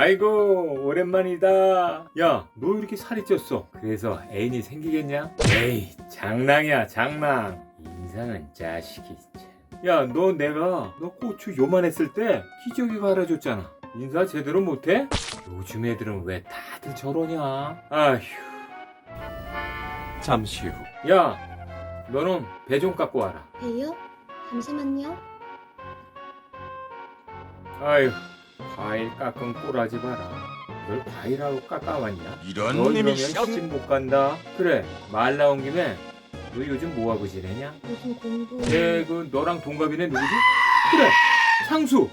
아이고 오랜만이다. 야 너 이렇게 살이 쪘어? 그래서 애인이 생기겠냐? 에이 장난이야 장난. 인상은 자식이 야너 내가 너 고추 요만했을 때 기저귀가 알아줬잖아. 인사 제대로 못해? 요즘 애들은 왜 다들 저러냐? 아휴. 잠시 후. 야 너는 배 좀 깎고 와라. 배요? 잠시만요. 아휴 과일 깎은 꼬라지 봐라 널 과일하고 깎아왔냐? 이런 너 이러면 놈이 시집 못 간다. 그래 말 나온 김에 너 요즘 뭐하고 지내냐? 요즘 공부. 걔그 너랑 동갑이네 누구지? 그래 상수.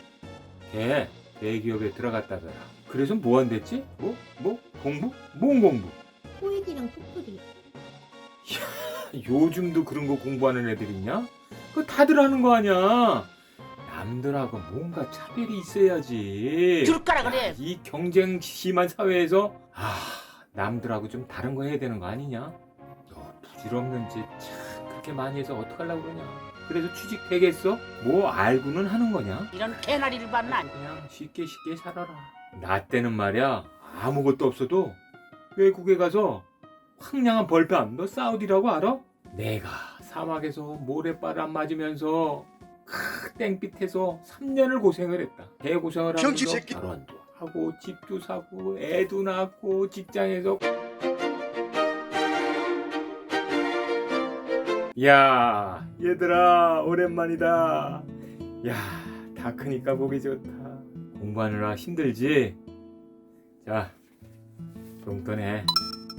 걔 대기업에 들어갔다더라. 그래서 뭐 한댔지? 뭐? 뭐? 공부? 뭔 공부? 토익이랑 토플이. 요즘도 그런 거 공부하는 애들 있냐? 그거 다들 하는 거 아니야. 남들하고 뭔가 차별이 있어야지. 줄 거라 그래. 야, 이 경쟁 심한 사회에서 아 남들하고 좀 다른 거 해야 되는 거 아니냐? 너 부질없는 짓참 그렇게 많이 해서 어떡하려고 그러냐? 그래서 취직 되겠어? 뭐 알고는 하는 거냐? 이런 개나리를 봤나? 그냥 쉽게 쉽게 살아라. 나 때는 말이야 아무것도 없어도 외국에 가서 황량한 벌판 너 사우디라고 알아? 내가 사막에서 모래바람 맞으면서 크 땡빛에서 3년을 고생을 했다. 대고생을 병신 하면서 새끼. 결혼도 하고 집도 사고 애도 낳고 직장에서 야 얘들아 오랜만이다. 야 다 크니까 보기 좋다. 공부하느라 힘들지? 자, 용돈에